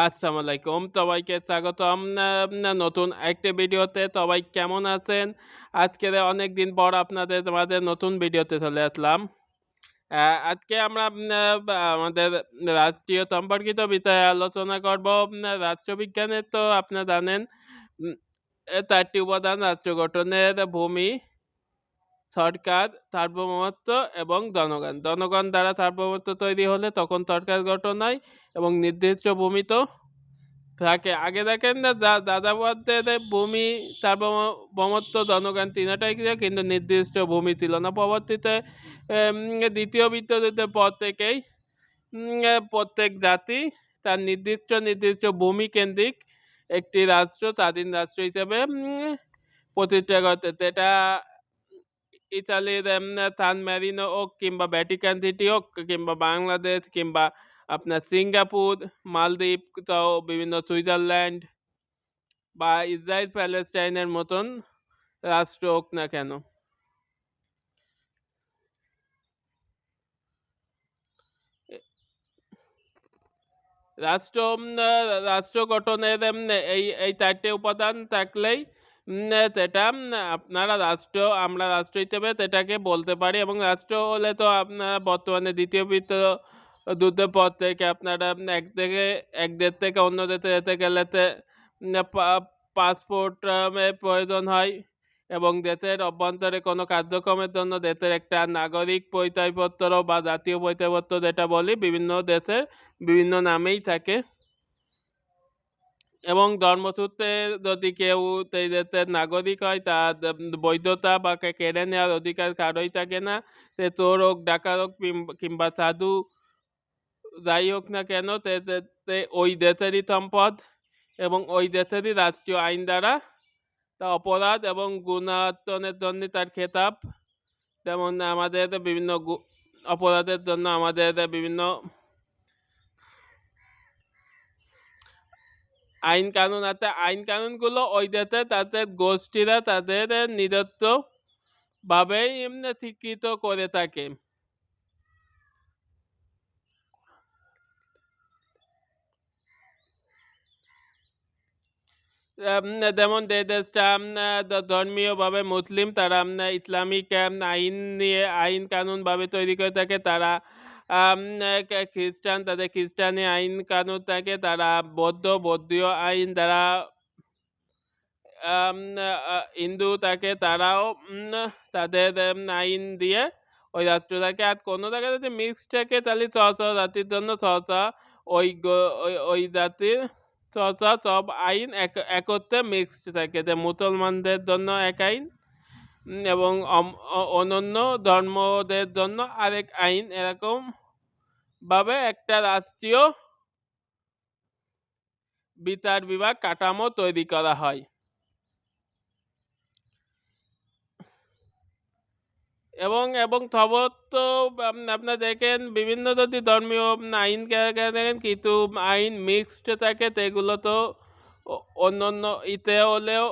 আসসালামু আলাইকুম। সবাইকে স্বাগতম নতুন একটি ভিডিওতে সবাই কেমন আছেন? আজকে অনেক দিন পর আপনাদের আমাদের নতুন ভিডিওতে চলে আসলাম। আজকে আমরা আমাদের রাষ্ট্রীয় সম্পর্কিত বিষয়ে আলোচনা করব। রাষ্ট্রবিজ্ঞানের তো আপনারা জানেন চারটি উপাদান রাষ্ট্র গঠনের ভূমি সরকার সার্বভৌমত্ব এবং জনগণ জনগণ দ্বারা সার্বভৌমত্ব তৈরি হলে তখন সরকার গঠন হয় এবং নির্দিষ্ট ভূমি তো থাকে। আগে দেখেন না যাযাবরদের ভূমি সার্বভৌমত্ব জনগণ তিনটাই ছিল, কিন্তু নির্দিষ্ট ভূমি ছিল না। পরবর্তীতে দ্বিতীয় বিশ্বযুদ্ধের পর থেকেই প্রত্যেক জাতি তার নির্দিষ্ট নির্দিষ্ট ভূমি কেন্দ্রিক একটি রাষ্ট্র, স্বাধীন রাষ্ট্র হিসেবে প্রতিষ্ঠা করতে। এটা ইতালির সান ম্যারিনো হোক কিংবা ভ্যাটিকান সিটি হোক কিংবা বাংলাদেশ কিংবা আপনার সিঙ্গাপুর মালদ্বীপ তো বিভিন্ন সুইজারল্যান্ড বা ইসরায়েল প্যালেস্টাইনের মতন রাষ্ট্র হোক না কেন রাষ্ট্র রাষ্ট্র গঠনের এই এই চারটে উপাদান থাকলেই সেটা আপনারা রাষ্ট্র, আমরা রাষ্ট্র হিসেবে সেটাকে বলতে পারি এবং রাষ্ট্র হলে তো আপনারা বর্তমানে দ্বিতীয় বিশ্ব যুদ্ধের পর থেকে আপনারা এক থেকে, এক দেশ থেকে অন্য দেশে যেতে গেলে পাসপোর্ট প্রয়োজন হয় এবং দেশের অভ্যন্তরে কোনো কার্যক্রমের জন্য দেশের একটা নাগরিক পরিচয়পত্র বা জাতীয় পরিচয়পত্র যেটা বলি বিভিন্ন দেশের বিভিন্ন নামেই থাকে। এবং জন্মসূত্রে যদি কেউ নাগরিক হয় তার বৈধতা বা কেড়ে নেওয়ার অধিকার কারোই থাকে না। সে চোর হোক, ডাকাত হোক কিংবা- সাধু যাই হোক না কেন, তে ওই দেশেরই সম্পদ এবং ওই দেশেরই রাষ্ট্রীয় আইন দ্বারা তা অপরাধ এবং গুণায়তনের জন্য তার খেতাব। যেমন আমাদের বিভিন্ন অপরাধের জন্য আমাদের বিভিন্ন আইন কানুন আছে। আইন কানুনগুলো দেশে তাদের গোষ্ঠীরা তাদের ভাবেই এমনি স্বীকৃত করে থাকে। যেমন যে দেশটা ধর্মীয়ভাবে মুসলিম, তারা ইসলামিক আইন নিয়ে, আইন কানুন ভাবে তৈরি করে থাকে, তারা খ্রিস্টান, তাদের খ্রিস্টানি আইন কানুন থাকে, তারা বৌদ্ধ, বৌদ্ধীয় আইন, তারা হিন্দু থাকে, তারাও তাদের আইন দিয়ে ওই রাষ্ট্রটাকে আর কোনো জায়গায় যদি মিক্স থাকে, তাহলে ছ ছ জাতির জন্য ছ ছ ওই ওই জাতির ছ ছ সব আইন এক, একত্রে মিক্সড থাকে, যে মুসলমানদের জন্য এক আইন এবং অনন্য ধর্মদের জন্য আরেক আইন এরকম ভাবে একটা রাষ্ট্রীয় বিচার বিভাগ কাঠামো তৈরি করা হয়। এবং এবং আপ- আপনার দেখেন বিভিন্ন যদি ধর্মীয় আইন দেখেন কিছু আইন মিক্সড থাকে সেগুলো তো অন্য অন্য ইতে হলেও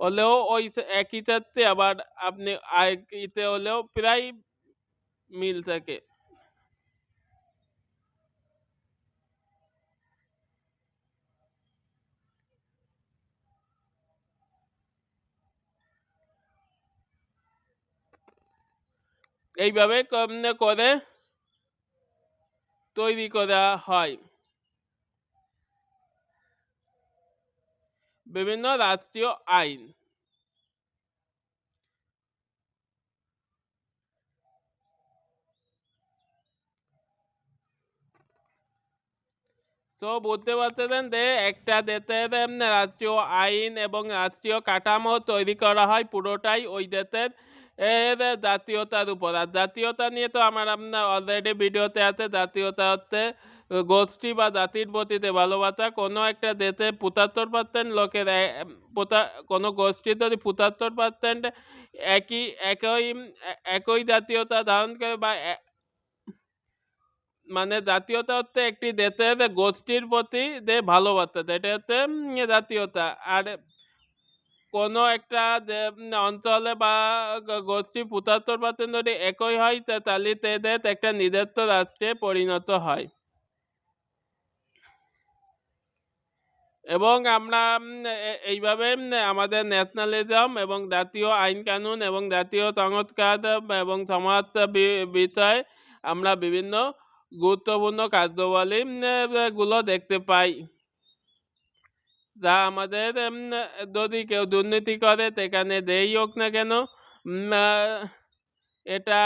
হলেও ওই একই চাচ্ছে, আবার আপনি আরেক হলেও প্রায় মিল থাকে। এইভাবে কম- করে তৈরি করা হয়? বিভিন্ন রাষ্ট্রীয় আইন। তো বুঝতে পারছেন যে একটা দেশের রাষ্ট্রীয় আইন এবং রাষ্ট্রীয় কাঠামো তৈরি করা হয় পুরোটাই ওই দেশের এর জাতীয়তার উপর আর জাতীয়তা নিয়ে তো আমার আপনার অলরেডি ভিডিওতে আছে। জাতীয়তা হচ্ছে গোষ্ঠী বা জাতির প্রতিতে ভালোবাসা। কোনো একটা দেশে পঁচাত্তর পার্সেন্ট লোকের কোনো গোষ্ঠী যদি পঁচাত্তর পার্সেন্ট একই একই একই জাতীয়তা ধারণ করে বা মানে জাতীয়তা হচ্ছে একটি দেশের গোষ্ঠীর প্রতি যে ভালোবাসা এটা হচ্ছে জাতীয়তা। আর কোনো একটা অঞ্চলে বা গোষ্ঠী পঁচাত্তর পার্সেন্ট যদি একই হয় তাহলে তাদের একটা নিজস্ব রাষ্ট্রে পরিণত হয়। এবং আমরা এইভাবে আমাদের ন্যাশনালিজম এবং জাতীয় আইন কানুন এবং জাতীয় সংস্কার এবং সমাজ বিষয়ে আমরা বিভিন্ন গুরুত্বপূর্ণ কার্যাবলী গুলো দেখতে পাই। যা আমাদের যদি কেউ দুর্নীতি করে সেখানে যেই হোক না কেন এটা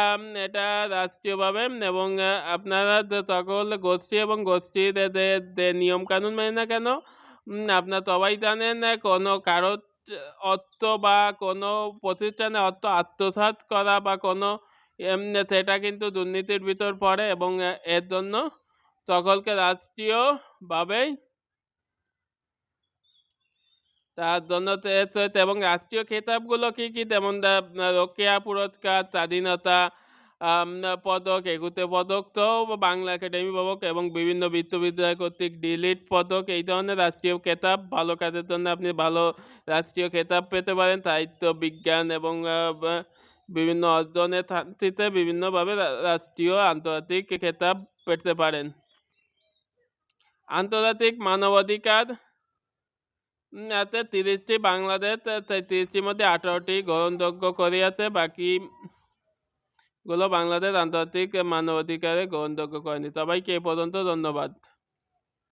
এটা রাষ্ট্রীয়ভাবে এবং আপনারা সকল গোষ্ঠী এবং গোষ্ঠীর যে যে নিয়ম কানুন মেনে না কেন আপনারা সবাই জানেন কোনো কারও অর্থ বা কোনো প্রতিষ্ঠানে অর্থ আত্মসাৎ করা বা কোনো সেটা কিন্তু দুর্নীতির ভিতর পড়ে এবং এর জন্য সকলকে রাষ্ট্রীয়ভাবেই তার জন্য এবং রাষ্ট্রীয় খেতাবগুলো কি কি? যেমন দা- রোকেয়া পুরস্কার, স্বাধীনতা পদক, এগুতে পদক তো বাংলা একাডেমি পদক এবং বিভিন্ন বিশ্ববিদ্যালয় কর্তৃক ডিলিট পদক, এই ধরনের রাষ্ট্রীয় খেতাব ভালো কাজের জন্য আপনি ভালো রাষ্ট্রীয় খেতাব পেতে পারেন। সাহিত্য, বিজ্ঞান এবং বিভিন্ন অর্জনের শান্তিতে বিভিন্নভাবে রাষ্ট্রীয় আন্তর্জাতিক খেতাব পেতে পারেন। আন্তর্জাতিক মানবাধিকার উম, এতে তিরিশটি বাংলাদেশ তিরিশটির মধ্যে আঠারোটি গ্রহণযোগ্য করিয়াছে বাকি গুলো বাংলাদেশ আন্তর্জাতিক মানবাধিকারে গ্রহণযোগ্য করেনি। সবাইকে এ পর্যন্ত ধন্যবাদ।